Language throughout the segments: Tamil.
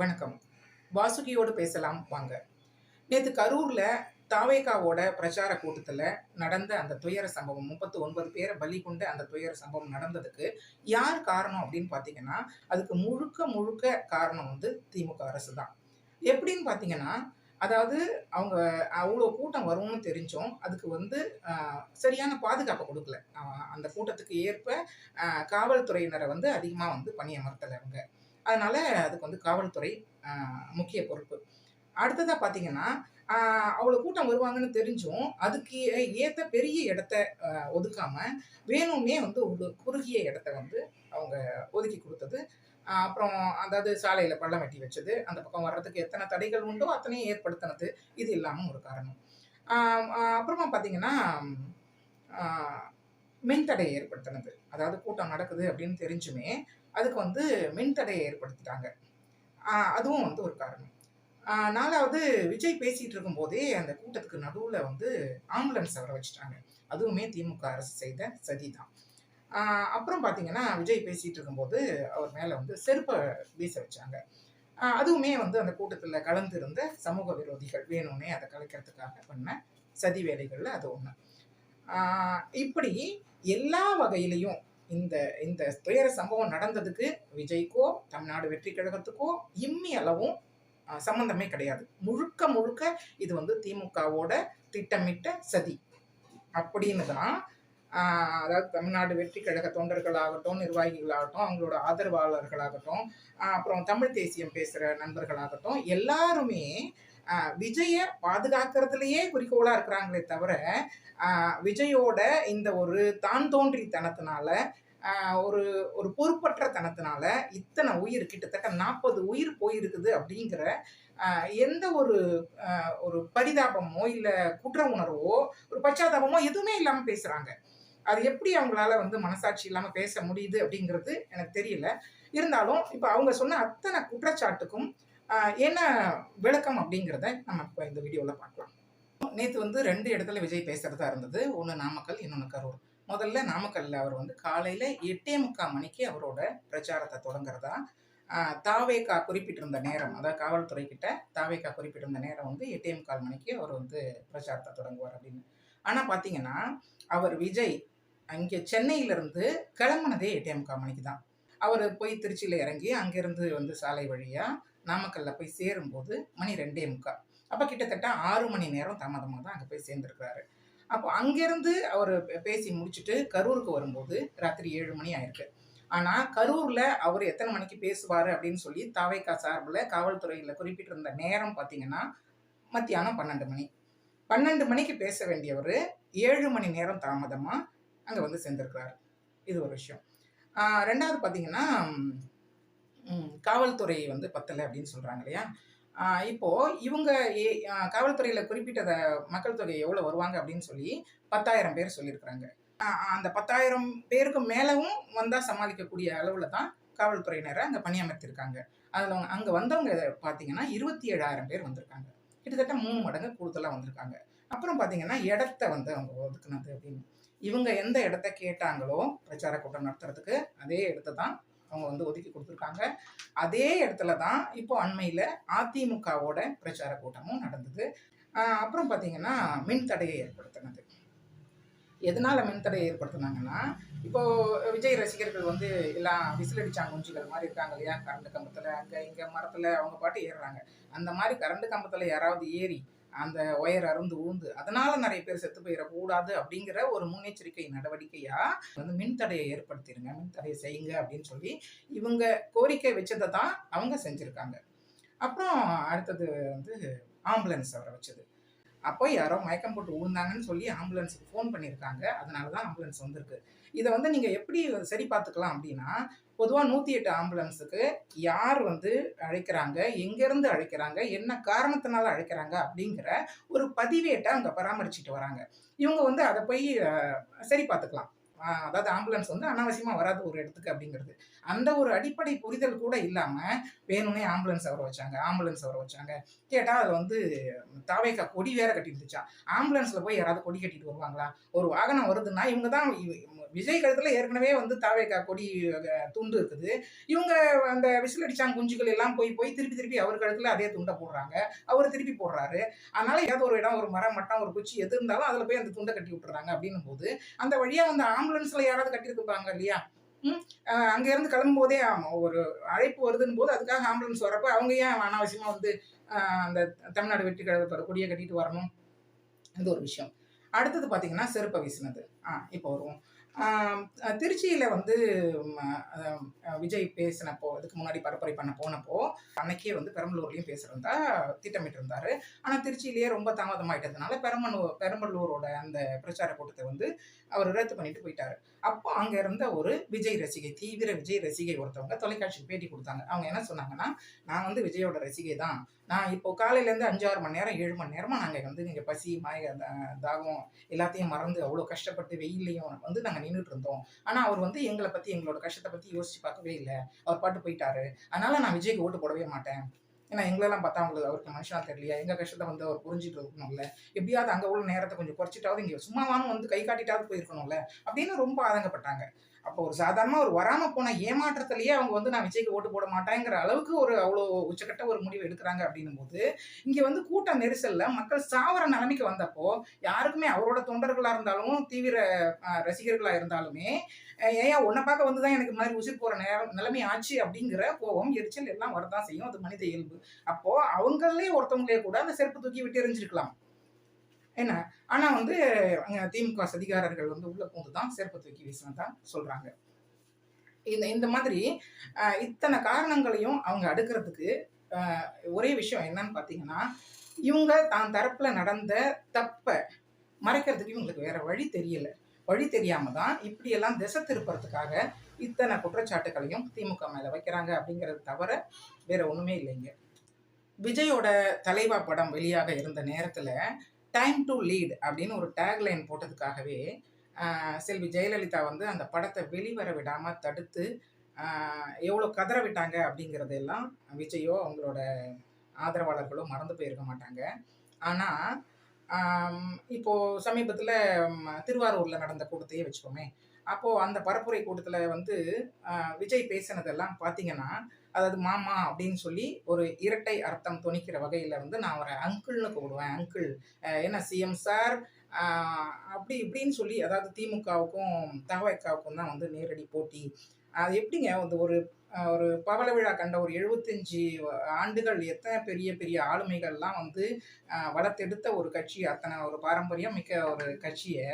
வணக்கம். வாசுகியோடு பேசலாம் வாங்க. நேற்று கரூரில் தாவேகாவோட பிரச்சார கூட்டத்தில் நடந்த அந்த துயர சம்பவம் முப்பத்து ஒன்பது பேரை பலி கொண்ட அந்த துயர சம்பவம் நடந்ததுக்கு யார் காரணம் அப்படின்னு பார்த்தீங்கன்னா அதுக்கு முழுக்க முழுக்க காரணம் வந்து திமுக அரசு தான் எப்படின்னு பார்த்தீங்கன்னா அதாவது அவங்க அவ்வளோ கூட்டம் வரும்னு தெரிஞ்சும் அதுக்கு வந்து சரியான பாதுகாப்பை கொடுக்கல. அந்த கூட்டத்துக்கு ஏற்ப காவல்துறையினரை வந்து அதிகமாக வந்து பணியமர்த்தலை அவங்க. அதனால் அதுக்கு வந்து காவல்துறை முக்கிய பொறுப்பு. அடுத்ததாக பார்த்தீங்கன்னா அவ்வளோ கூட்டம் வருவாங்கன்னு தெரிஞ்சும் அதுக்கு ஏற்ற பெரிய இடத்த ஒதுக்காமல் வேணும்னே வந்து ஒரு குறுகிய இடத்த வந்து அவங்க ஒதுக்கி கொடுத்தது. அப்புறம் அதாவது சாலையில் பள்ளம் வெட்டி வச்சது அந்த பக்கம் வர்றதுக்கு எத்தனை தடைகள் உண்டோ அத்தனையும் ஏற்படுத்தினது இது இல்லாமல் ஒரு காரணம். அப்புறமா பார்த்தீங்கன்னா ஆஹ், ஏற்படுத்தினது. அதாவது கூட்டம் நடக்குது அப்படின்னு தெரிஞ்சுமே அதுக்கு வந்து மின்தடையை ஏற்படுத்திட்டாங்க. அதுவும் வந்து ஒரு காரணம். நாலாவது விஜய் பேசிட்டு இருக்கும்போதே அந்த கூட்டத்துக்கு நடுவில் வந்து ஆம்புலன்ஸ் வர வச்சுட்டாங்க. அதுவுமே திமுக அரசு செய்த சதி தான் அப்புறம் பார்த்தீங்கன்னா விஜய் பேசிட்டு இருக்கும்போது அவர் மேலே வந்து செருப்பை வீச வச்சாங்க. அதுவுமே வந்து அந்த கூட்டத்தில் கலந்திருந்த சமூக விரோதிகள் வேணும்னே அதை கலைக்கிறதுக்காக பண்ண சதி வேலைகளில் அது ஒன்று இப்படி எல்லா வகையிலையும் இந்த இந்த துயர சம்பவம் நடந்ததுக்கு விஜய்க்கோ தமிழ்நாடு வெற்றி கழகத்துக்கோ இம்மி அளவும் சம்பந்தமே கிடையாது. முழுக்க முழுக்க இது வந்து திமுகவோட திட்டமிட்ட சதி. அப்படின்னு தான் அதாவது தமிழ்நாடு வெற்றி கழக தொண்டர்களாகட்டும் நிர்வாகிகளாகட்டும் அவங்களோட ஆதரவாளர்களாகட்டும் அப்புறம் தமிழ் தேசியம் பேசுகிற நண்பர்களாகட்டும் எல்லாருமே விஜயை பாதுகாக்கிறதுலயே குறிக்கோளாக இருக்கிறாங்களே தவிர விஜயோட இந்த ஒரு தான் தோன்றித்தனத்தினால ஒரு ஒரு பொறுப்பற்ற தனத்தினால இத்தனை உயிர் கிட்டத்தட்ட நாற்பது உயிர் போயிருக்குது அப்படிங்கிற எந்த ஒரு ஒரு பரிதாபமோ இல்லை குற்ற உணர்வோ ஒரு பச்சாதாபமோ எதுவுமே இல்லாமல் பேசுகிறாங்க அது எப்படி அவங்களால வந்து மனசாட்சி இல்லாமல் பேச முடியுது அப்படிங்கிறது எனக்கு தெரியல. இருந்தாலும் இப்போ அவங்க சொன்ன அத்தனை குற்றச்சாட்டுக்கும் என்ன விளக்கம் அப்படிங்கிறத நம்ம இப்போ இந்த வீடியோவில் பார்க்கலாம். நேற்று வந்து ரெண்டு இடத்துல விஜய் பேசுகிறதா இருந்தது. ஒன்று நாமக்கல் இன்னொன்று கரூர். முதல்ல நாமக்கல்ல அவர் வந்து காலையில் எட்டே முக்கால் மணிக்கு அவரோட பிரச்சாரத்தை தொடங்குறதா? தாவேக்கா குறிப்பிட்டிருந்த நேரம் அதாவது காவல்துறை கிட்ட தாவேகா குறிப்பிட்டிருந்த நேரம் வந்து எட்டே முக்கால் மணிக்கு அவர் வந்து பிரச்சாரத்தை தொடங்குவார் அப்படின்னு. ஆனால் பார்த்தீங்கன்னா அவர் விஜய் அங்கே சென்னையிலேருந்து கிளம்புனதே எட்டே முக்கால் மணிக்கு தான். அவர் போய் திருச்சியில் இறங்கி அங்கேருந்து வந்து சாலை வழியாக நாமக்கல்ல போய் சேரும்போது மணி ரெண்டே முக்கால். அப்போ கிட்டத்தட்ட ஆறு மணி நேரம் தாமதமாக தான் அங்கே போய் சேர்ந்துருக்கிறாரு. அப்போ அங்கேருந்து அவர் பேசி முடிச்சுட்டு கரூருக்கு வரும்போது ராத்திரி ஏழு மணி ஆயிருக்கு. ஆனால் கரூரில் அவர் எத்தனை மணிக்கு பேசுவார் அப்படின்னு சொல்லி தாவைக்கா சார்பில் காவல்துறையில் குறிப்பிட்டிருந்த நேரம் பார்த்தீங்கன்னா மத்தியானம் பன்னெண்டு மணி. பன்னெண்டு மணிக்கு பேச வேண்டியவர் ஏழு மணி நேரம் தாமதமாக அங்கே வந்து சேர்ந்துருக்கிறாரு. இது ஒரு விஷயம். ரெண்டாவது பார்த்தீங்கன்னா காவல்துறை வந்து பத்தலை அப்படின்னு சொல்கிறாங்க இல்லையா? இப்போது இப்போ இவங்க ஏ- காவல்துறையில் குறிப்பிட்டதை மக்கள் தொகை எவ்வளோ வருவாங்க அப்படின்னு சொல்லி பத்தாயிரம் பேர் சொல்லியிருக்கிறாங்க. அந்த பத்தாயிரம் பேருக்கு மேலவும் வந்தால் சமாளிக்கக்கூடிய அளவில் தான் காவல்துறையினரை அங்கே பணியமர்த்திருக்காங்க. அதில் அங்கே வந்தவங்க பார்த்தீங்கன்னா இருபத்தி ஏழாயிரம் பேர் வந்திருக்காங்க. கிட்டத்தட்ட மூணு மடங்கு கூடுதலாக வந்திருக்காங்க. அப்புறம் பார்த்தீங்கன்னா இடத்த வந்து அவங்க ஒதுக்குனது அப்படின்னு. இவங்க எந்த இடத்த கேட்டாங்களோ பிரச்சார கூட்டம் நடத்துறதுக்கு அதே இடத்த தான் அவங்க வந்து ஒதுக்கி கொடுத்துருக்காங்க. அதே இடத்துல தான் இப்போ அண்மையில் அதிமுகவோட பிரச்சார கூட்டமும் நடந்தது. அப்புறம் பார்த்தீங்கன்னா மின் தடையை ஏற்படுத்தினது. எதனால் மின்தடையை ஏற்படுத்தினாங்கன்னா இப்போது விஜய் ரசிகர்கள் வந்து எல்லாம் விசிலடிச்சா குஞ்சுகள் மாதிரி இருக்காங்க இல்லையா? கரண்டு கம்பத்தில் அங்கே இங்கே மரத்தில் அவங்க பாட்டு ஏறுறாங்க. அந்த மாதிரி கரண்டு கம்பத்தில் யாராவது ஏறி அந்த ஒயர் அருந்து ஊந்து அதனால நிறைய பேர் செத்து போயிடக்கூடாது அப்படிங்கிற ஒரு முன்னெச்சரிக்கை நடவடிக்கையா வந்து மின்தடையை ஏற்படுத்திடுங்க மின்தடையை செய்யுங்க அப்படின்னு சொல்லி இவங்க கோரிக்கை வச்சதை தான் அவங்க செஞ்சுருக்காங்க. அப்புறம் அடுத்தது வந்து ஆம்புலன்ஸ் அவரை வச்சது. அப்போ யாரோ மயக்கம் போட்டு விழுந்தாங்கன்னு சொல்லி ஆம்புலன்ஸுக்கு ஃபோன் பண்ணியிருக்காங்க. அதனால தான் ஆம்புலன்ஸ் வந்திருக்கு. இதை வந்து நீங்கள் எப்படி சரி பார்த்துக்கலாம் அப்படின்னா பொதுவாக நூற்றி எட்டு ஆம்புலன்ஸுக்கு யார் வந்து அழைக்கிறாங்க எங்கேருந்து அழைக்கிறாங்க என்ன காரணத்தினால அழைக்கிறாங்க அப்படிங்கிற ஒரு பதிவேட்டை அவங்க பராமரிச்சுட்டு வராங்க. இவங்க வந்து அதை போய் சரி பார்த்துக்கலாம். அதாவது ஆம்புலன்ஸ் வந்து அனாவசியமாக வராது ஒரு இடத்துக்கு அப்படிங்கிறது. அந்த ஒரு அடிப்படை புரிதல் கூட இல்லாமல் வேணும்னே ஆம்புலன்ஸ் வர வச்சாங்க ஆம்புலன்ஸ் வர வச்சாங்க. கேட்டால் அது வந்து தாவேக்கா கொடி வேற கட்டி இருந்துச்சா ஆம்புலன்ஸில் போய் யாராவது கொடி கட்டிட்டு வருவாங்களா? ஒரு வாகனம் வருதுன்னா இவங்க தான் விஜய் கழுத்தில் ஏற்கனவே வந்து தாவேக்கா கொடி துண்டு இருக்குது. இவங்க அந்த விசில் அடிச்சாங்க குஞ்சுகள் எல்லாம் போய் போய் திருப்பி திருப்பி அவர் கழுத்தில் அதே துண்டை போடுறாங்க. அவர் திருப்பி போடுறாரு. அதனால ஏதாவது ஒரு இடம் ஒரு மரம் மட்டம் ஒரு குச்சி எது இருந்தாலும் அதில் போய் அந்த துண்டை கட்டி விட்டுறாங்க அப்படின்னும் போது அந்த வழியாக வந்து ஆம்புலன்ஸ்ல யாராவது கட்டியிருப்பாங்க இல்லையா? அங்கேருந்து அங்க இருந்து கிளம்பும் போதே ஒரு அழைப்பு வருதுன்னு போது அதுக்காக ஆம்புலன்ஸ் வரப்போ அவங்க ஏன் அனாவசியமா வந்து அந்த தமிழ்நாடு வெற்றி கழகத்தோட கொடியை கட்டிட்டு வரணும்? இது ஒரு விஷயம். அடுத்தது பார்த்தீங்கன்னா செருப்பை வீசினது. ஆ இப்போ வருவோம். திருச்சியில் வந்து விஜய் பேசினப்போ இதுக்கு முன்னாடி பரப்புரை பண்ண போனப்போ அன்னைக்கே வந்து பெரம்பலூர்லேயும் பேசுகிறதா திட்டமிட்டு இருந்தார் ஆனால் திருச்சியிலேயே ரொம்ப தாமதமாயிட்டதுனால பெரம்பலூர் பெரம்பலூரோட அந்த பிரச்சார கூட்டத்தை வந்து அவர் ரத்து பண்ணிட்டு போயிட்டாரு. அப்போ அங்க இருந்த ஒரு விஜய் ரசிகை தீவிர விஜய் ரசிகை ஒருத்தவங்க தொலைக்காட்சிக்கு பேட்டி கொடுத்தாங்க. அவங்க என்ன சொன்னாங்கன்னா நான் வந்து விஜயோட ரசிகை தான். நான் இப்போ காலையில இருந்து ஆறு மணி நேரம் ஏழு மணி நேரமா நாங்க வந்து இங்கே பசி மய தாகம் எல்லாத்தையும் மறந்து அவ்வளோ கஷ்டப்பட்டு வெயிலையும் வந்து நாங்க நின்றுட்டு இருந்தோம். ஆனா அவர் வந்து எங்களை பத்தி எங்களோட கஷ்டத்தை பத்தி யோசிச்சு பார்க்கவே இல்லை. அவர் பாட்டு போயிட்டாரு. அதனால நான் விஜய்க்கு ஓட்டு போடவே மாட்டேன். ஏன்னா எங்களெல்லாம் பார்த்தா அவங்களுக்கு அவருக்கு மனுஷனா தெரியலையா? எங்க கஷ்டத்தை வந்து அவர் புரிஞ்சுட்டு இருக்கணும்ல எப்படியாவது அங்க உள்ள நேரத்தை கொஞ்சம் குறைச்சிட்டாவது இங்கே சும்மாவானும் வந்து கை காட்டிட்டாவது போயிருக்கணும்ல? அப்படின்னு ரொம்ப ஆதங்கப்பட்டாங்க. அப்போ ஒரு சாதாரணமாக ஒரு வராமல் போன ஏமாற்றத்திலேயே அவங்க வந்து நான் விஜய்க்கு ஓட்டு போட மாட்டேங்கிற அளவுக்கு ஒரு அவ்வளோ உச்சக்கட்ட ஒரு முடிவு எடுக்கிறாங்க. அப்படின்னும் போது இங்கே வந்து கூட்ட நெரிசலில் மக்கள் சாவர நிலைமைக்கு வந்தப்போ யாருக்குமே அவரோட தொண்டர்களாக இருந்தாலும் தீவிர ரசிகர்களாக இருந்தாலுமே ஏன் உன்னை பார்க்க வந்து தான் எனக்கு மாதிரி உசிர் போகிற நேரம் நிலைமை ஆச்சு அப்படிங்கிற கோபம் எரிச்சல் எல்லாம் வரதான் செய்யும். அது மனித இயல்பு. அப்போது அவங்களே ஒருத்தவங்களே கூட அந்த செருப்பு தூக்கி விட்டு எரிஞ்சிருக்கலாம். என்ன? ஆனால் வந்து அங்கே திமுக சதிகாரர்கள் வந்து உள்ள போந்து தான் செருப்பு தூக்கி தான் சொல்கிறாங்க இந்த இந்த மாதிரி இத்தனை காரணங்களையும் அவங்க அடுக்கிறதுக்கு ஒரே விஷயம் என்னன்னு பார்த்தீங்கன்னா இவங்க தான் தரப்பில் நடந்த தப்பை மறைக்கிறதுக்கு இவங்களுக்கு வேற வழி தெரியல. வழி தெரியாம தான் இப்படியெல்லாம் திசை திருப்புறதுக்காக இத்தனை குற்றச்சாட்டுகளையும் திமுக மேல வைக்கிறாங்க அப்படிங்கிறது தவிர வேற ஒண்ணுமே இல்லைங்க. விஜயோட தலைவா படம் வெளியாக இருந்த நேரத்துல டைம் டு லீட் அப்படின்னு ஒரு டேக்லைன் போட்டதுக்காகவே செல்வி ஜெயலலிதா வந்து அந்த படத்தை வெளிவர விடாமல் தடுத்து எவ்வளோ கதற விட்டாங்க அப்படிங்கிறதெல்லாம் விஜயோ அவங்களோட ஆதரவாளர்களோ மறந்து போயிருக்க மாட்டாங்க. ஆனால் இப்போது சமீபத்தில் திருவாரூரில் நடந்த கூட்டத்தையே வச்சுக்கோமே அப்போ அந்த பரப்புரை கூட்டத்துல வந்து விஜய் பேசினதெல்லாம் பாத்தீங்கன்னா அதாவது மாமா அப்படின்னு சொல்லி ஒரு இரட்டை அர்த்தம் துணிக்கிற வகையில வந்து நான் அவரை அங்கிள்னு கூப்பிடுவேன். அங்கிள் என்ன சிஎம் சார்? அப்படி இப்படின்னு சொல்லி அதாவது திமுகவுக்கும் தகவக்காவுக்கும் தான் வந்து நேரடி போட்டி அது எப்படிங்க? வந்து ஒரு ஒரு பவள விழா கண்ட ஒரு எழுபத்தஞ்சு ஆண்டுகள் எத்தனை பெரிய பெரிய ஆளுமைகள்லாம் வந்து வளர்த்தெடுத்த ஒரு கட்சி அத்தனை ஒரு பாரம்பரியம் மிக்க ஒரு கட்சியை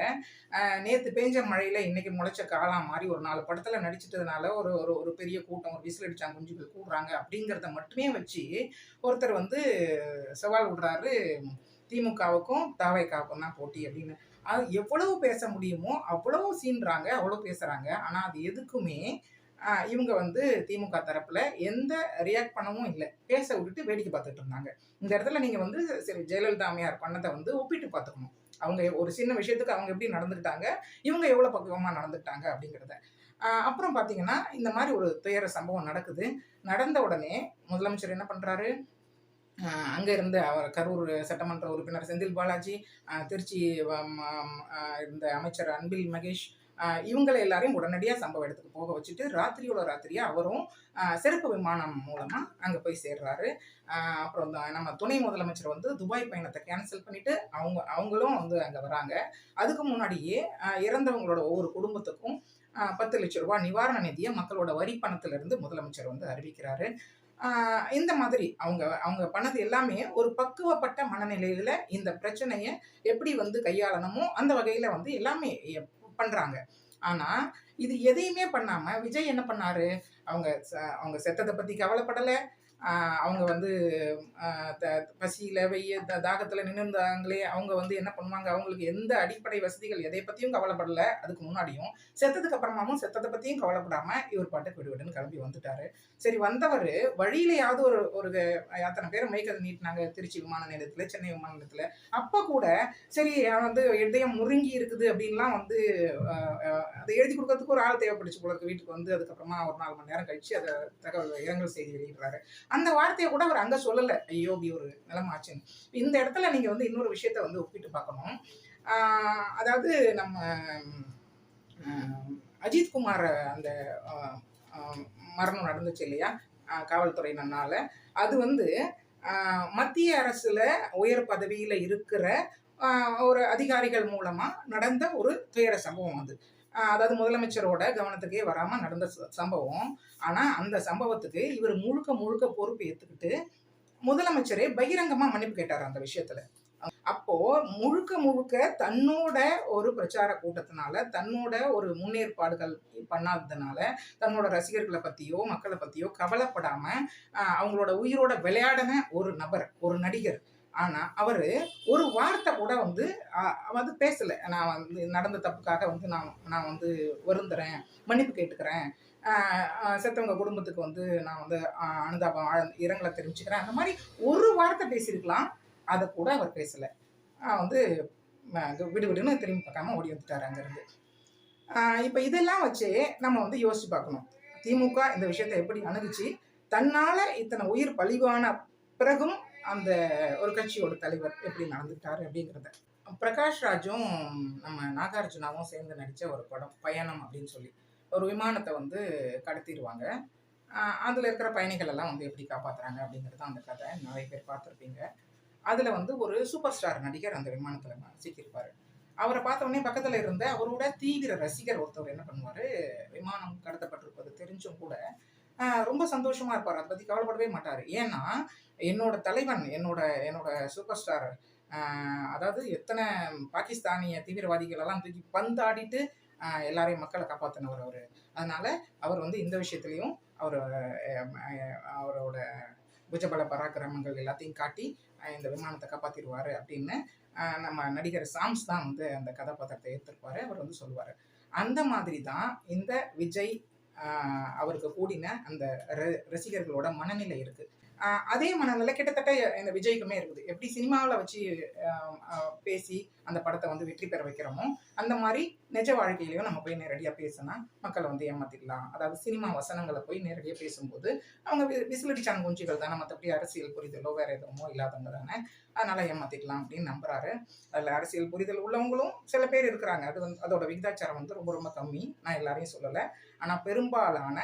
நேற்று பெஞ்ச மழையில் இன்னைக்கு முளைச்ச காலம் மாதிரி ஒரு நாலு படத்தில் நடிச்சிட்டதுனால ஒரு ஒரு ஒரு பெரிய கூட்டம் ஒரு விசில் அடிச்சாங்க குஞ்சுகள் கூடுறாங்க அப்படிங்கிறத மட்டுமே வச்சு ஒருத்தர் வந்து சவால் விடுறாரு திமுகவுக்கும் தாவைக்காவுக்கும் தான் போட்டி அப்படின்னு. அது எவ்வளவு பேச முடியுமோ அவ்வளவு சீன்றாங்க அவ்வளோ பேசுகிறாங்க ஆனால் அது எதுக்குமே இவங்க வந்து திமுக தரப்புல எந்த ரியாக்ட் பண்ணவும் இல்லை. பேச விட்டுட்டு வேடிக்கை பார்த்துட்டு இருந்தாங்க. இந்த இடத்துல நீங்க வந்து சரி ஜெயலலிதா அம்மையார் பண்ணதை வந்து ஒப்பிட்டு பார்த்துக்கணும். அவங்க ஒரு சின்ன விஷயத்துக்கு அவங்க எப்படி நடந்துக்கிட்டாங்க இவங்க எவ்வளோ பக்குவமாக நடந்துக்கிட்டாங்க அப்படிங்கிறத. அப்புறம் பார்த்தீங்கன்னா இந்த மாதிரி ஒரு துயர சம்பவம் நடக்குது. நடந்த உடனே முதலமைச்சர் என்ன பண்ணுறாரு அங்கே இருந்த அவர் கரூர் சட்டமன்ற உறுப்பினர் செந்தில் பாலாஜி திருச்சி இருந்த அமைச்சர் அன்பில் மகேஷ் இவங்களை எல்லாரையும் உடனடியாக சம்பவ இடத்துக்கு போக வச்சுட்டு ராத்திரியோட ராத்திரியாக அவரும் சிறப்பு விமானம் மூலமாக அங்கே போய் சேர்றாரு. அப்புறம் இந்த நம்ம துணை முதலமைச்சர் வந்து துபாய் பயணத்தை கேன்சல் பண்ணிட்டு அவங்க அவங்களும் வந்து அங்கே வராங்க. அதுக்கு முன்னாடியே இறந்தவங்களோட ஒவ்வொரு குடும்பத்துக்கும் பத்து லட்சம் ரூபாய் நிவாரண நிதியை மக்களோட வரி பணத்திலிருந்து முதலமைச்சர் வந்து அறிவிக்கிறாரு. இந்த மாதிரி அவங்க அவங்க பண்ணது எல்லாமே ஒரு பக்குவப்பட்ட மனநிலையில இந்த பிரச்சனையை எப்படி வந்து கையாளணுமோ அந்த வகையில வந்து எல்லாமே பண்ணுறாங்க பண்றாங்க. ஆனா இது எதையுமே பண்ணாம விஜய் என்ன பண்ணாரு? அவங்க அவங்க செத்ததை பத்தி கவலைப்படலை. அவங்க வந்து த- பசியில் வெய்ய த- தாகத்தில் நின்றுந்தாங்களே அவங்க வந்து என்ன பண்ணுவாங்க? அவங்களுக்கு எந்த அடிப்படை வசதிகள் எதை பற்றியும் கவலைப்படல. அதுக்கு முன்னாடியும் செத்ததுக்கு அப்புறமாவும் செத்ததை பற்றியும் கவலைப்படாமல் இவர் பாட்டுக்கு விடுவிடுன்னு கிளம்பி வந்துட்டாரு. சரி வந்தவர் வழியிலையாவது ஒரு ஒரு அத்தனை பேர் மைக்கல் நீட்டினாங்க. திருச்சி விமான நிலையத்தில் சென்னை விமான நிலையத்தில். அப்போ கூட சரி வந்து இதயம் முருங்கி இருக்குது அப்படின்லாம் வந்து அதை எழுதி கொடுக்கறதுக்கு ஒரு ஆள் தேவைப்படுச்சு போல இருக்கு. வீட்டுக்கு வந்து அதுக்கப்புறமா ஒரு நாலு மணி நேரம் கழிச்சு அதை தகவல் இரங்கல் செய்தி வெளியிடுறாரு. அந்த வார்த்தையை கூட அவர் அங்க சொல்லல. ஐயோ அப்படி ஒரு நிலைமை ஆச்சுன்னு. இந்த இடத்துல நீங்க வந்து இன்னொரு விஷயத்த வந்து ஒப்பிட்டு பார்க்கணும். அதாவது நம்ம அஜித் குமார் அந்த மரணம் நடந்துச்சு இல்லையா? ஆஹ், காவல்துறையினனால அது வந்து மத்திய அரசுல உயர் பதவியில இருக்கிற ஒரு அதிகாரிகள் மூலமா நடந்த ஒரு துயர சம்பவம் அது. அதாவது முதலமைச்சரோட கவனத்துக்கே வராமல் நடந்த ச- சம்பவம். ஆனால் அந்த சம்பவத்துக்கு இவர் முழுக்க முழுக்க பொறுப்பு ஏற்றுக்கிட்டு முதலமைச்சரே பகிரங்கமாக மன்னிப்பு கேட்டார் அந்த விஷயத்தில். அப்போ முழுக்க முழுக்க தன்னோட ஒரு பிரச்சார கூட்டத்தினால தன்னோட ஒரு முன்னேற்பாடுகள் பண்ணாததுனால தன்னோட ரசிகர்களை பத்தியோ மக்களை பத்தியோ கவலைப்படாம அவங்களோட உயிரோட விளையாடின ஒரு நபர் ஒரு நடிகர் ஆனா அவரு ஒரு வார்த்தை கூட வந்து வந்து பேசல. நான் வந்து நடந்த தப்புக்காக வந்து நான் நான் வந்து வருந்துறேன் மன்னிப்பு கேட்டுக்கிறேன். செத்தவங்க குடும்பத்துக்கு வந்து நான் வந்து அனுதாபம் இரங்கலை தெரிவிச்சுக்கிறேன். அந்த மாதிரி ஒரு வார்த்தை பேசியிருக்கலாம். அதை கூட அவர் பேசல. வந்து விடுவிடுன்னு திரும்பி பார்க்காம ஓடி வந்துட்டாரு அங்கிருந்து. ஆஹ் இப்ப இதெல்லாம் வச்சு நம்ம வந்து யோசிச்சு பார்க்கணும். திமுக இந்த விஷயத்தை எப்படி அணுகுச்சு? தன்னால இத்தனை உயிர் பழிவான பிறகும் அந்த ஒரு கட்சியோட தலைவர் எப்படி நடந்துட்டாரு அப்படிங்கிறத. பிரகாஷ் ராஜும் நம்ம நாகார்ஜுனாவும் சேர்ந்து நடித்த ஒரு படம் பயணம் அப்படின்னு சொல்லி. ஒரு விமானத்தை வந்து கடத்திடுவாங்க. அதில் இருக்கிற பயணிகள் எல்லாம் வந்து எப்படி காப்பாத்துறாங்க அப்படிங்கிறது தான் அந்த கதை நிறைய பேர் பார்த்துருப்பீங்க. அதில் வந்து ஒரு சூப்பர் ஸ்டார் நடிகர் அந்த விமானத்தில் சிக்கியிருப்பார். அவரை பார்த்தோடனே பக்கத்தில் இருந்த அவரோட தீவிர ரசிகர் ஒருத்தவர் என்ன பண்ணுவார் விமானம் கடத்தப்பட்டிருப்பது தெரிஞ்சும் கூட ரொம்ப சந்தோஷமா இருப்பார். அதை பத்தி கவலைப்படவே மாட்டார். ஏன்னா என்னோட தலைவன் என்னோட என்னோட சூப்பர் ஸ்டார் அதாவது எத்தனை பாகிஸ்தானிய தீவிரவாதிகள் எல்லாம் தூக்கி பந்தாடிட்டு எல்லாரையும் மக்களை காப்பாத்தினவர் அவர். அதனால அவர் வந்து இந்த விஷயத்துலயும் அவர் அவரோட புஜபல பராக்கிரமங்கள் எல்லாத்தையும் காட்டி இந்த விமானத்தை காப்பாற்றிடுவார் அப்படின்னு நம்ம நடிகர் சாம்ஸ் தான் வந்து அந்த கதாபாத்திரத்தை ஏற்றிருப்பாரு அவர் வந்து சொல்லுவார். அந்த மாதிரி தான் இந்த விஜய் அவருக்கு கூடின அந்த ர- ரசிகர்களோட மனநிலை இருக்குது அதே மனநிலை கிட்டத்தட்ட இந்த விஜய்க்குமே இருக்குது. எப்படி சினிமாவில் வச்சு பேசி அந்த படத்தை வந்து வெற்றி பெற வைக்கிறோமோ அந்த மாதிரி நிஜ வாழ்க்கையிலையும் நம்ம போய் நேரடியாக பேசினா மக்களை வந்து ஏமாத்திடலாம். அதாவது சினிமா வசனங்களை போய் நேரடியாக பேசும்போது அவங்க வி- விசிலடிச்சாங்க குஞ்சுகள் தானே மற்றபடி அரசியல் புரிதலோ வேற எதுவுமோ இல்லாதவங்க தானே அதனால ஏமாத்திடலாம் அப்படின்னு நம்புறாரு. அதில் அரசியல் புரிதல் உள்ளவங்களும் சில பேர் இருக்கிறாங்க. அது வந்து அதோட விகிதாச்சாரம் வந்து ரொம்ப ரொம்ப கம்மி. நான் எல்லாரையும் சொல்லலை. ஆனால் பெரும்பாலான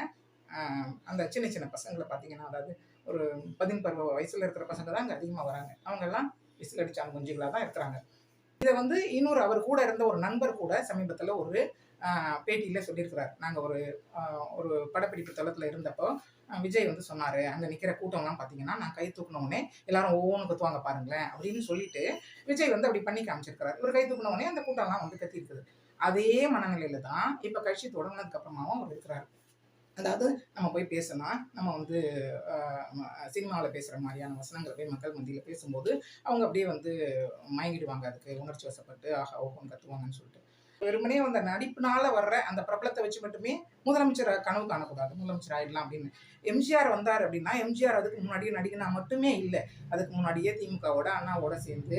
அந்த சின்ன சின்ன பசங்களை பார்த்தீங்கன்னா அதாவது ஒரு பதின்பருவ வயசுல இருக்கிற பசங்க தான் அங்கே அதிகமாக வராங்க. அவங்க எல்லாம் விசிலடிச்சாங்க குஞ்சுகளாக தான் இருக்கிறாங்க. இதை வந்து இன்னொரு அவர் கூட இருந்த ஒரு நண்பர் கூட சமீபத்தில் ஒரு பேட்டியில் சொல்லியிருக்கிறார். நாங்கள் ஒரு ஒரு படப்பிடிப்பு தளத்தில் இருந்தப்போ விஜய் வந்து சொன்னார் அங்கே நிற்கிற கூட்டம்லாம் பார்த்தீங்கன்னா நான் கை தூக்குன எல்லாரும் ஒவ்வொன்று கத்துவாங்க பாருங்களேன் அப்படின்னு சொல்லிட்டு விஜய் வந்து அப்படி பண்ணி காமிச்சிருக்கிறார். இவர் கை தூக்குன அந்த கூட்டம்லாம் வந்து கத்தி இருக்குது அதே மனநிலையில தான் இப்போ கட்சி தொடங்கினதுக்கு அப்புறமாவும் அவர் இருக்கிறார். அதாவது நம்ம போய் பேசினா நம்ம வந்து சினிமாவில் பேசுகிற மாதிரியான வசனங்களை போய் மக்கள் மத்தியில் பேசும்போது அவங்க அப்படியே வந்து மயங்கிடுவாங்க. அதுக்கு உணர்ச்சி வசப்பட்டு ஆஹா ஓஹோன்னு கத்துவாங்கன்னு சொல்லிட்டு. வெறுமனே அந்த நடிப்புனால வர்ற அந்த பிரபலத்தை வச்சு மட்டுமே முதலமைச்சர் கனவு காணக்கூடாது. முதலமைச்சர் ஆயிடலாம் அப்படின்னு. எம்ஜிஆர் வந்தார் அப்படின்னா எம்ஜிஆர் அதுக்கு முன்னாடியே நடிகனா மட்டுமே இல்லை. அதுக்கு முன்னாடியே திமுகவோட அண்ணாவோட சேர்ந்து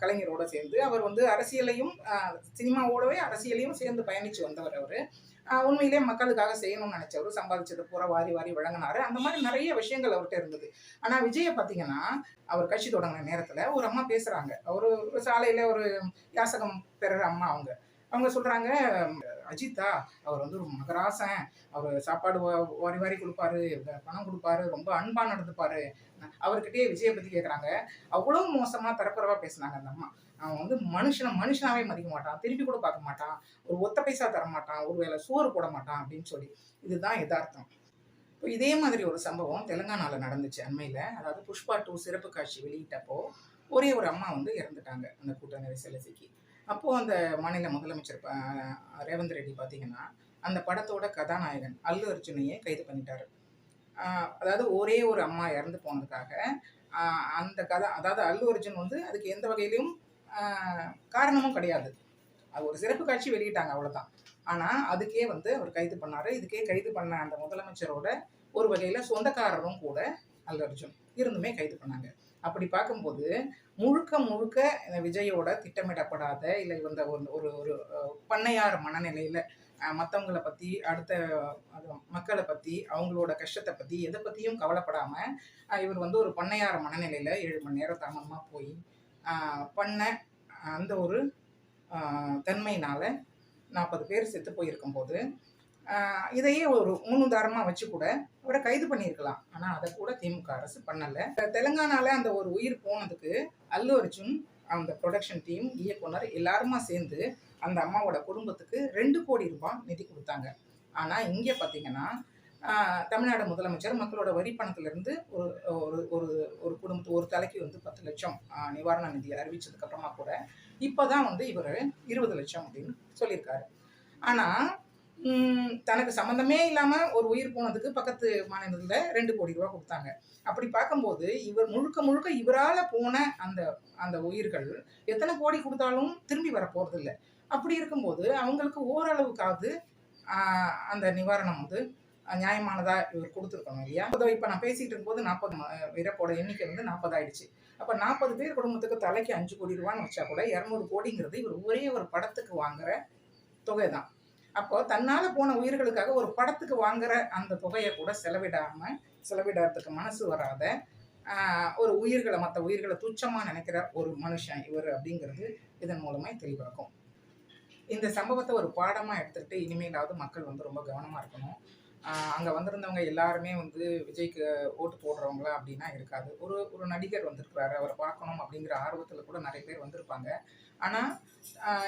கலைஞரோட சேர்ந்து அவர் வந்து அரசியலையும் சினிமாவோடவே அரசியலையும் சேர்ந்து பயணிச்சு வந்தவர் அவர். உண்மையிலே மக்களுக்காக செய்யணும்னு நினைச்சவர் சம்பாதிச்சது பூரா வாரி வாரி வழங்கினாரு. அந்த மாதிரி நிறைய விஷயங்கள் அவர்கிட்ட இருந்தது. ஆனா விஜய பாத்தீங்கன்னா அவர் கட்சி தொடங்கின நேரத்துல ஒரு அம்மா பேசுறாங்க. ஒரு ஒரு சாலையில ஒரு யாசகம் பெறுற அம்மா அவங்க. அவங்க சொல்றாங்க அஜித்தா அவர் வந்து ஒரு மகராசன். அவர் சாப்பாடு வா- வாரி வாரி கொடுப்பாரு. பணம் கொடுப்பாரு. ரொம்ப அன்பா நடந்துப்பாரு. அவர்கிட்டயே விஜயை பத்தி கேட்குறாங்க அவ்வளவு மோசமா தரக்குறவா பேசுனாங்க அந்த அம்மா. அவன் வந்து மனுஷனை மனுஷனாவே மதிக்க மாட்டான். திருப்பி கூட பார்க்க மாட்டான். ஒரு ஒத்த பைசா தர மாட்டான். ஒரு வேளை சோறு போட மாட்டான் அப்படின்னு சொல்லி. இதுதான் யதார்த்தம். இப்போ இதே மாதிரி ஒரு சம்பவம் தெலுங்கானாவில் நடந்துச்சு அண்மையில். அதாவது புஷ்பா டூ சிறப்பு காட்சி வெளியிட்டப்போ ஒரே ஒரு அம்மா வந்து இறந்துட்டாங்க அந்த கூட்ட நெரிசல்ல சிக்கி அப்போது அந்த மாநில முதலமைச்சர் ரேவந்த் ரெட்டி பார்த்தீங்கன்னா அந்த படத்தோட கதாநாயகன் அல்லு அர்ஜுனையே கைது பண்ணிட்டாரு. அதாவது ஒரே ஒரு அம்மா இறந்து போனதுக்காக அந்த கதை அதாவது அல்லு அர்ஜுன் வந்து அதுக்கு எந்த வகையிலும் காரணமும் கிடையாது. அது ஒரு சிறப்பு காட்சி வெளியிட்டாங்க அவ்வளோதான் ஆனால் அதுக்கே வந்து அவர் கைது பண்ணாரு. இதுக்கே கைது பண்ண அந்த முதலமைச்சரோட ஒரு வகையில் சொந்தக்காரரும் கூட அல்லு அர்ஜுன் இருந்துமே கைது பண்ணாங்க. அப்படி பார்க்கும்போது முழுக்க முழுக்க இந்த விஜயோட திட்டமிடப்படாத இல்லை இந்த ஒரு ஒரு ஒரு பண்ணையார் மனநிலையில் மற்றவங்கள பற்றி அடுத்த மக்களை பற்றி அவங்களோட கஷ்டத்தை பற்றி எதை பற்றியும் கவலைப்படாமல் இவர் வந்து ஒரு பண்ணையார் மனநிலையில் ஏழு மணி நேரம் தாமதமாக போய் பண்ண அந்த ஒரு தன்மையினால் நாற்பது பேர் செத்து போயிருக்கும்போது இதையே ஒரு முன்னுதாரணமாக வச்சு கூட அவரை கைது பண்ணியிருக்கலாம். ஆனால் அதை கூட திமுக அரசு பண்ணலை. தெலுங்கானால அந்த ஒரு உயிர் போனதுக்கு அல்லு அர்ஜுன் அந்த ப்ரொடக்ஷன் டீம் இயக்குனர் எல்லாருமா சேர்ந்து அந்த அம்மாவோட குடும்பத்துக்கு ரெண்டு கோடி ரூபாய் நிதி கொடுத்தாங்க. ஆனால் இங்கே பார்த்தீங்கன்னா தமிழ்நாடு முதலமைச்சர் மக்களோட வரி பணத்திலிருந்து ஒரு ஒரு ஒரு ஒரு குடும்பத்து ஒரு தலைக்கு வந்து பத்து லட்சம் நிவாரண நிதி அறிவிச்சதுக்கு அப்புறமா கூட இப்போதான் வந்து இவர் இருபது லட்சம் அப்படின்னு சொல்லியிருக்காரு. ஆனால் தனக்கு சம்மந்தமே இல்லாமல் ஒரு உயிர் போனதுக்கு பக்கத்து மாநிலத்தில் ரெண்டு கோடி ரூபா கொடுத்தாங்க. அப்படி பார்க்கும்போது இவர் முழுக்க முழுக்க இவரால் போன அந்த அந்த உயிர்கள் எத்தனை கோடி கொடுத்தாலும் திரும்பி வர போகிறதில்ல அப்படி இருக்கும்போது அவங்களுக்கு ஓரளவுக்காவது அந்த நிவாரணம் வந்து நியாயமானதா இவர் கொடுத்துருக்கணும் இல்லையா? அதோ இப்போ நான் பேசிட்டு இருக்கும்போது நாற்பது இறப்போட எண்ணிக்கை வந்து நாற்பது ஆயிடுச்சு அப்போ நாற்பது பேர் குடும்பத்துக்கு தலைக்கு அஞ்சு கோடி ரூபான்னு வச்சா கூட இரநூறு கோடிங்கிறது இவர் ஒரே ஒரு படத்துக்கு வாங்குற தொகை தான். அப்போ தன்னால போன உயிர்களுக்காக ஒரு படத்துக்கு வாங்குற அந்த தொகையை கூட செலவிடாம செலவிடறதுக்கு மனசு வராத ஒரு உயிர்களை மற்ற உயிர்களை துச்சமா நினைக்கிற ஒரு மனுஷன் இவர் அப்படிங்கிறது இதன் மூலமா தெளிவாக்கும் இந்த சம்பவத்தை ஒரு பாடமா எடுத்துக்கிட்டு இனிமேலாவது மக்கள் வந்து ரொம்ப கவனமா இருக்கணும். அங்கே வந்திருந்தவங்க எல்லாருமே வந்து விஜய்க்கு ஓட்டு போடுறவங்களா அப்படின்னா இருக்காது. ஒரு ஒரு நடிகர் வந்திருக்கிறாரு அவரை பார்க்கணும் அப்படிங்கிற ஆர்வத்தில் கூட நிறைய பேர் வந்திருப்பாங்க. ஆனால்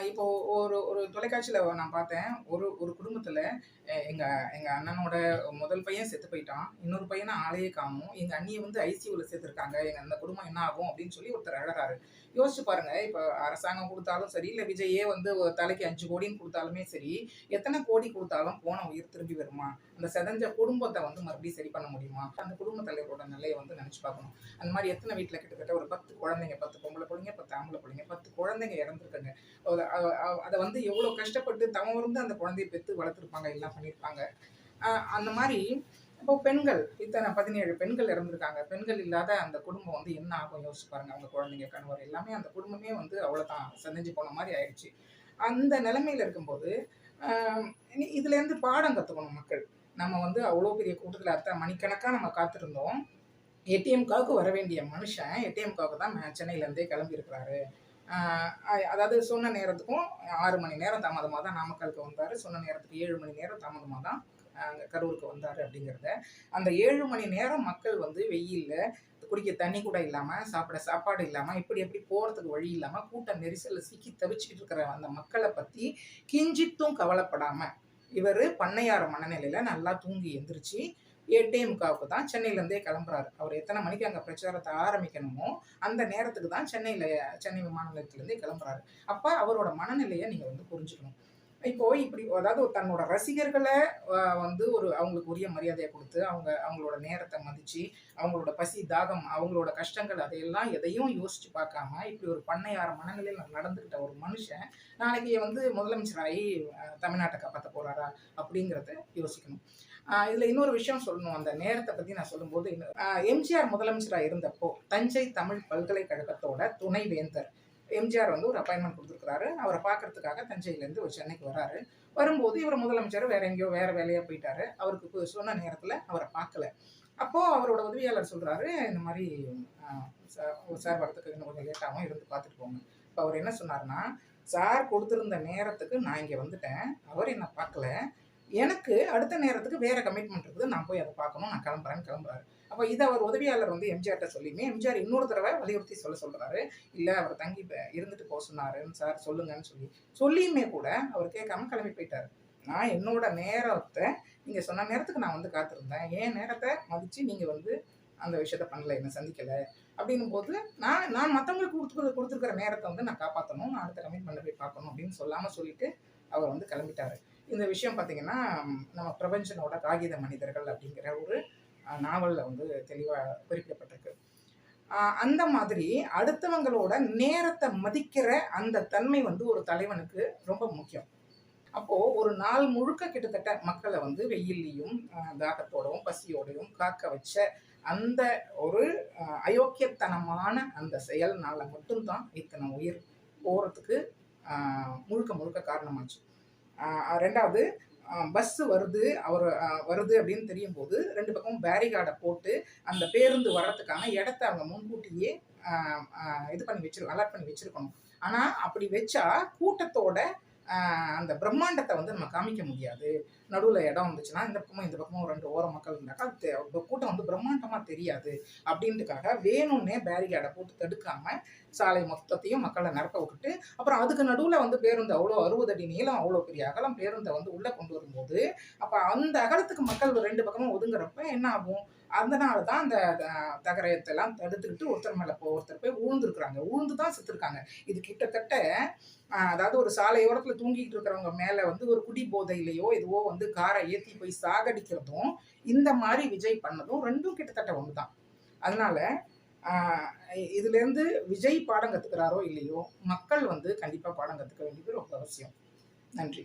இப்போ ஒரு ஒரு தொலைக்காட்சியில் நான் பார்த்தேன் ஒரு ஒரு குடும்பத்தில் எங்கள் எங்கள் அண்ணனோட முதல் பையன் செத்து போயிட்டான் இன்னொரு பையனை ஆளையே காணும் எங்கள் அண்ணியை வந்து ஐசியூவில் சேர்த்துருக்காங்க எங்கள் அந்த குடும்பம் என்ன ஆகும் அப்படின்னு சொல்லி ஒருத்தர் அழகாரு யோசிச்சு பாருங்க இப்போ அரசாங்கம் கொடுத்தாலும் சரி இல்லை விஜயே வந்து ஒரு தலைக்கு அஞ்சு கோடின்னு கொடுத்தாலுமே சரி எத்தனை கோடி கொடுத்தாலும் போன உயிர் திரும்பி வருமா? அந்த செதஞ்ச குடும்பத்தை வந்து மறுபடியும் சரி பண்ண முடியுமா? அந்த குடும்ப தலைவரோட நிலையை வந்து நினச்சி பார்க்கணும். அந்த மாதிரி எத்தனை வீட்டில் கிட்டத்தட்ட ஒரு பத்து குழந்தைங்க பத்து பொம்பளை பிள்ளைங்க பத்து ஆம்பளை பிள்ளைங்க பத்து குழந்தைங்க இறந்துருக்காங்க. அதை வந்து எவ்வளோ கஷ்டப்பட்டு தவம் இருந்து அந்த குழந்தையை பெற்று வளர்த்துருப்பாங்க எல்லாம் பண்ணியிருப்பாங்க. அந்த மாதிரி இப்போ பெண்கள் இத்தனை பதினேழு பெண்கள் இறந்துருக்காங்க. பெண்கள் இல்லாத அந்த குடும்பம் வந்து என்ன ஆகும்? யோசிச்சு பாருங்க அவங்க குழந்தைங்க கணவர் எல்லாமே அந்த குடும்பமே வந்து அவ்வளோதான் செஞ்சு போன மாதிரி ஆயிடுச்சு. அந்த நிலைமையில இருக்கும்போது இதுலேருந்து இதுல இருந்து பாடம் கற்றுக்கணும் மக்கள். நம்ம வந்து அவ்வளோ பெரிய கூட்டத்தில் அர்த்த மணிக்கணக்காக நம்ம காத்திருந்தோம். ஏடிஎம்காவுக்கு வர வேண்டிய மனுஷன் ஏடிஎம்காவுக்கு தான் சென்னையிலேருந்தே கிளம்பி இருக்கிறாரு அதாவது சொன்ன நேரத்துக்கும் ஆறு மணி நேரம் தாமதமாக தான் நாமக்கலுக்கு வந்தார். சொன்ன நேரத்துக்கு ஏழு மணி நேரம் தாமதமாக தான் அங்கே கரூருக்கு வந்தார் அப்படிங்கிறத. அந்த ஏழு மணி நேரம் மக்கள் வந்து வெயிலில் குடிக்க தண்ணி கூட இல்லாமல் சாப்பிட சாப்பாடு இல்லாமல் இப்படி எப்படி போகிறதுக்கு வழி இல்லாமல் கூட்ட நெரிசலில் சிக்கி தவிச்சிட்டு இருக்கிற அந்த மக்களை பற்றி கிஞ்சித்தும் கவலைப்படாமல் இவர் பண்ணையார மனநிலையில் நல்லா தூங்கி எந்திரிச்சு ஏடிஎம்காவுக்கு தான் சென்னையிலேருந்தே கிளம்புறாரு. அவர் எத்தனை மணிக்கு அங்கே பிரச்சாரத்தை ஆரம்பிக்கணுமோ அந்த நேரத்துக்கு தான் சென்னையில் சென்னை விமான நிலையத்துலேருந்தே கிளம்புறாரு. அப்போ அவரோட மனநிலையை நீங்கள் வந்து புரிஞ்சுக்கணும். இப்போ இப்படி அதாவது தன்னோட ரசிகர்களை வந்து ஒரு அவங்களுக்கு உரிய மரியாதையை கொடுத்து அவங்க அவங்களோட நேரத்தை மதிச்சு அவங்களோட பசி தாகம் அவங்களோட கஷ்டங்கள் அதையெல்லாம் எதையும் யோசிச்சு பார்க்காம இப்படி ஒரு பண்ணையார மனநிலையில் நடந்துக்கிட்ட ஒரு மனுஷன் நாளைக்கு வந்து முதலமைச்சராகி தமிழ்நாட்டை காப்பாற்ற போறாரா அப்படிங்கிறத யோசிக்கணும். இதில் இதுல இன்னொரு விஷயம் சொல்லணும். அந்த நேரத்தை பத்தி நான் சொல்லும்போது எம்ஜிஆர் முதலமைச்சராக இருந்தப்போ தஞ்சை தமிழ் பல்கலைக்கழகத்தோட துணைவேந்தர் எம்ஜிஆர் வந்து ஒரு அப்பாயின்மெண்ட் கொடுத்துருக்காரு அவரை பார்க்கறதுக்காக தஞ்சையிலேருந்து ஒரு சென்னைக்கு வராரு. வரும்போது இவர் முதலமைச்சர் வேற எங்கேயோ வேற வேலையாக போயிட்டாரு. அவருக்கு சொன்ன நேரத்தில் அவரை பார்க்கல. அப்போது அவரோட உதவியாளர் சொல்கிறாரு இந்த மாதிரி சார் சார் இன்னும் கொஞ்சம் லேட்டாகவும் இருந்து பார்த்துட்டு போங்க. இப்போ அவர் என்ன சொன்னார்னா சார் கொடுத்துருந்த நேரத்துக்கு நான் இங்கே வந்துட்டேன். அவர் என்னை பார்க்கல. எனக்கு அடுத்த நேரத்துக்கு வேற கமிட்மெண்ட் இருக்குது. நான் போய் அதை பார்க்கணும். நான் கிளம்புறேன்னு கிளம்புறாரு. அப்போ இதை அவர் உதவியாளர் வந்து எம்ஜிஆர்கிட்ட சொல்லியுமே எம்ஜிஆர் இன்னொரு தடவை வலியுறுத்தி சொல்ல சொல்றாரு. இல்லை அவர் தங்கி இருந்துட்டு போக சொன்னாருன்னு சார் சொல்லுங்கன்னு சொல்லி. சொல்லியுமே கூட அவர் கேட்காம கிளம்பி போயிட்டாரு. நான் என்னோட நேரத்தை நீங்கள் சொன்ன நேரத்துக்கு நான் வந்து காத்திருந்தேன். என் நேரத்தை மதித்து நீங்கள் வந்து அந்த விஷயத்த பண்ணலை என்னை சந்திக்கலை. அப்படின்னும் போது நான் நான் மற்றவங்களுக்கு கொடுத்து கொடுத்துருக்கிற நேரத்தை வந்து நான் காப்பாற்றணும் நான் அடுத்த கமிட்மெண்ட்டை போய் பார்க்கணும் அப்படின்னு சொல்லாமல் சொல்லிட்டு அவர் வந்து கிளம்பிட்டாரு. இந்த விஷயம் பார்த்தீங்கன்னா நம்ம பிரபஞ்சனோட காகித மனிதர்கள் அப்படிங்கிற ஒரு நாவலில் வந்து தெளிவாக குறிப்பிடப்பட்டிருக்கு. அந்த மாதிரி அடுத்தவங்களோட நேரத்தை மதிக்கிற அந்த தன்மை வந்து ஒரு தலைவனுக்கு ரொம்ப முக்கியம். அப்போது ஒரு நாள் முழுக்க கிட்டத்தட்ட மக்களை வந்து வெயில்லையும் தாகத்தோடவும் பசியோடையும் காக்க வச்ச அந்த ஒரு அயோக்கியத்தனமான அந்த செயல்னால மட்டும்தான் இத்தனை உயிர் போகிறதுக்கு முழுக்க முழுக்க காரணமாச்சு. ரெண்டாவது பஸ்ஸு வருது அவர் வருது அப்படின்னு தெரியும் போது ரெண்டு பக்கமும் பேரிகார்டை போட்டு அந்த பேருந்து வர்றதுக்கான இடத்த அவங்க முன்கூட்டியே இது பண்ணி வச்சிரு அலர்ட் பண்ணி வச்சுருக்கணும். ஆனால் அப்படி வச்சா கூட்டத்தோட அந்த பிரம்மாண்டத்தை வந்து நம்ம காமிக்க முடியாது. நடுவில் இடம் வந்துச்சுன்னா இந்த பக்கமும் இந்த பக்கமும் ரெண்டு ஓர மக்கள் இருந்தாக்கா அது கூட்டம் வந்து பிரம்மாண்டமாக தெரியாது. அப்படின்ட்டுக்காக வேணும்னே பேரிகேடை போட்டு தடுக்காமல் சாலை மொத்தத்தையும் மக்களை நிரப்ப விட்டுட்டு அப்புறம் அதுக்கு நடுவில் வந்து பேருந்து அவ்வளோ அறுபது அடி நீளம் அவ்வளோ பெரிய அகலம் பேருந்தை வந்து உள்ளே கொண்டு வரும்போது அப்போ அந்த அகலத்துக்கு மக்கள் ரெண்டு பக்கமும் ஒதுங்குறப்ப என்ன ஆகும்? அதனால தான் அந்த அஹ், தகரத்தை எல்லாம் தடுத்துக்கிட்டு ஒருத்தர் மேலே ஒருத்தர் போய் ஊழ்ந்துருக்குறாங்க. ஊழ்ந்து தான் செத்துருக்காங்க. இது கிட்டத்தட்ட அதாவது ஒரு சாலையோரத்தில் தூங்கிட்டு இருக்கிறவங்க மேலே வந்து ஒரு குடி போதையிலையோ எதுவோ வந்து காரை ஏற்றி போய் சாகடிக்கிறதும் இந்த மாதிரி விஜய் பண்ணதும் ரெண்டும் கிட்டத்தட்ட ஒன்று தான் அதனால இதுலேருந்து விஜய் பாடம் கற்றுக்கிறாரோ இல்லையோ மக்கள் வந்து கண்டிப்பாக பாடம் கற்றுக்க வேண்டியது ரொம்ப அவசியம். நன்றி.